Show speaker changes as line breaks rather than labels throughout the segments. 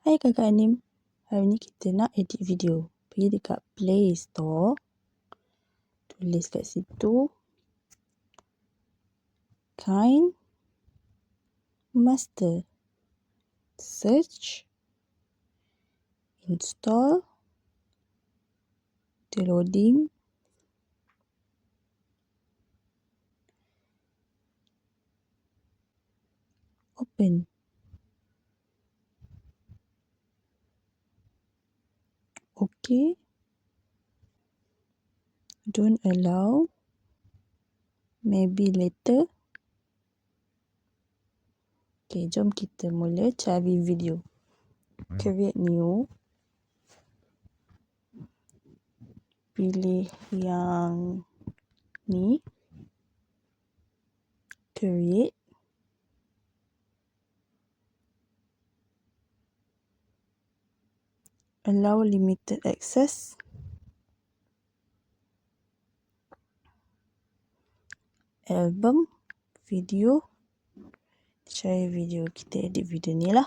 Hai kakak Anim. Hari ni kita nak edit video. Pergi dekat Play Store. Tulis kat situ. Kind Master. Search. Install. Downloading. Open. Okay. Don't allow. Maybe later. Okay, jom kita mula cari video. Create new. Pilih yang ni. Create. Allow limited access. Album video. Cari video kita edit video ni lah.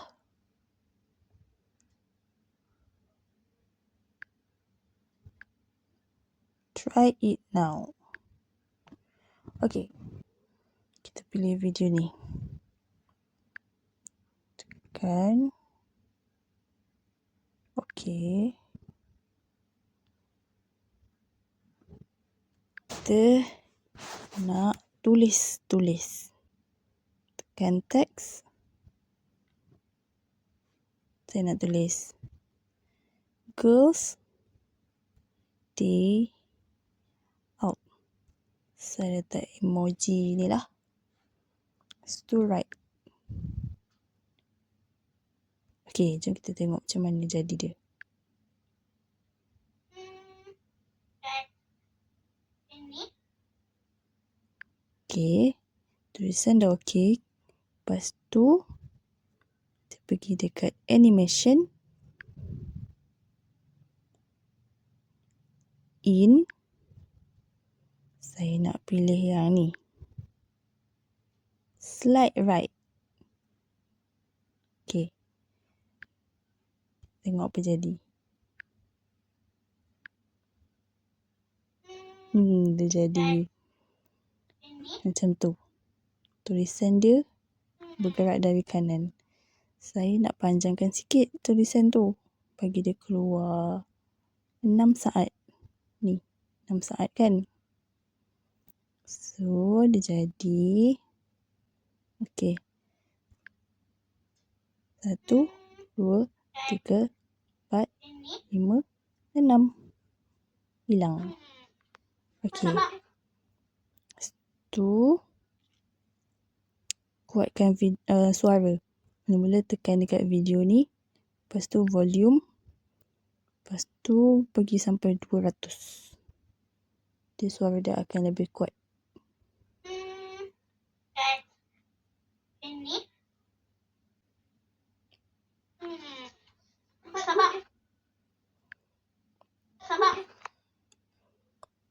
Try it now. Okay. Kita pilih video ni. Tekan Okey. Kita nak tulis-tulis. Tekan teks. Saya nak tulis. Girls day out. Saya letak emoji ni lah. Lepas tu right. Okey, jom kita tengok macam mana jadi dia. Okey, tulisan dah okey. Lepas tu, kita pergi dekat animation. In. Saya nak pilih yang ni. Slide right. Okey. Tengok apa jadi. Hmm, dia jadi macam tu. Tulisan dia bergerak dari kanan. Saya nak panjangkan sikit tulisan tu. Bagi dia keluar 6 saat. Ni, 6 saat kan. So, dia jadi. Okey. Satu, dua, tiga, empat, lima, enam. Hilang. Okey. Tu kuatkan uh, suara. Mula-mula tekan dekat video ni. Lepas tu volume. Lepas tu pergi sampai 200. Dia suara dia akan lebih kuat.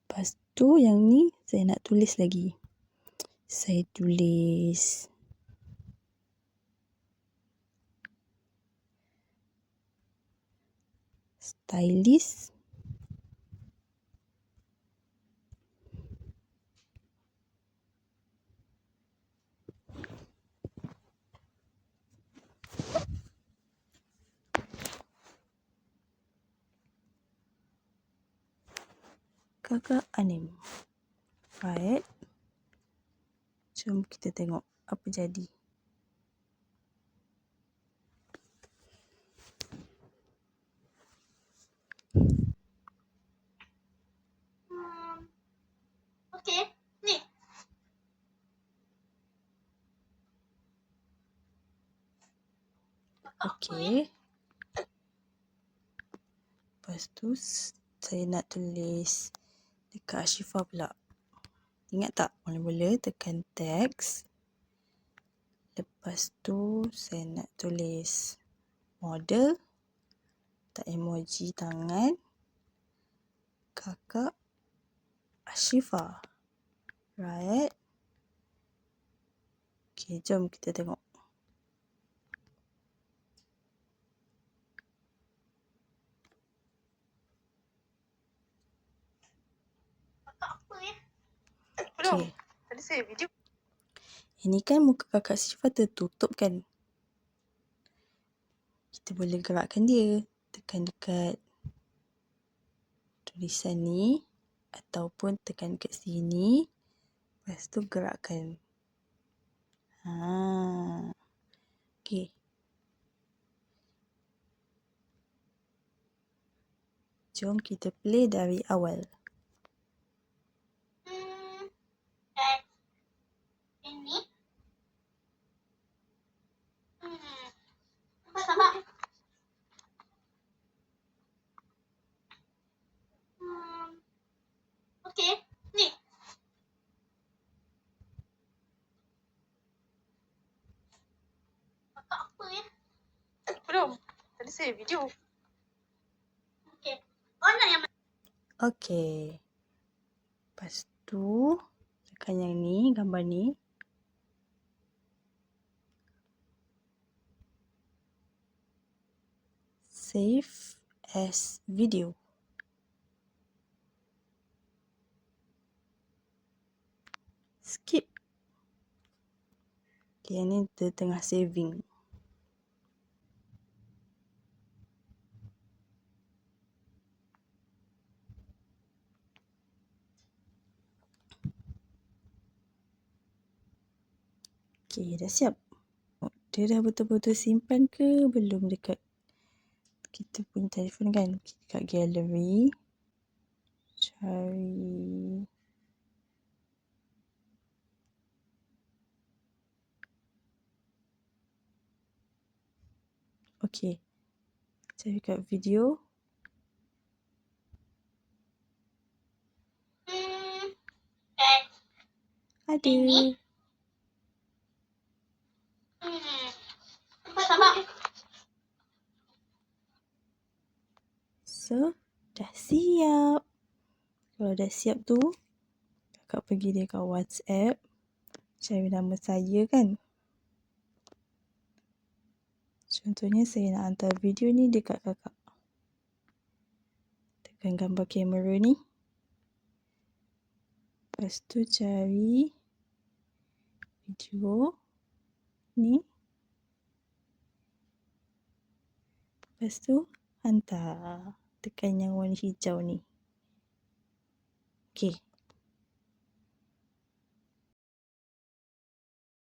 Lepas tu yang ni saya nak tulis lagi. Saya tulis stylist kakak Anim. Right. Jom kita tengok apa jadi.
Okay, ni.
Okay. Lepas tu saya nak tulis dekat Ashifa pula. Ingat tak? Mula-mula tekan teks. Lepas tu saya nak tulis model. Tak emoji tangan. Kakak Ashifa. Right. Okay, jom kita tengok. Okey.
Tadi saya video.
Ini kan muka kakak Syifa tertutup kan? Kita boleh gerakkan dia. Tekan dekat tulisan ni. Ataupun tekan dekat sini. Lepas tu gerakkan. Ha. Okey. Jom kita play dari awal.
Hmm. Dan ini. Hmm. Sabar, sabar. Hmm. Okey. Ni. Kakak apa ya?
Belum. Saya video.
Okey. Mana yang
Okey. Lepas tu, tekan yang ni, gambar ni. Save as video. Skip. Okay, yang ni dia tengah saving. Okay, dah siap. Dia dah betul-betul simpan ke belum dekat kita punya telefon kan? Dekat gallery. Cari. Okay. Cari kat video.
Hmm.
Ada. So, dah siap. Kalau dah siap tu, kakak pergi dekat WhatsApp. Cari nama saya kan. Contohnya saya nak hantar video ni dekat kakak. Tekan gambar kamera ni. Lepas tu cari video ni. Lepas tu hantar. Tekan yang warna hijau ni. Okay.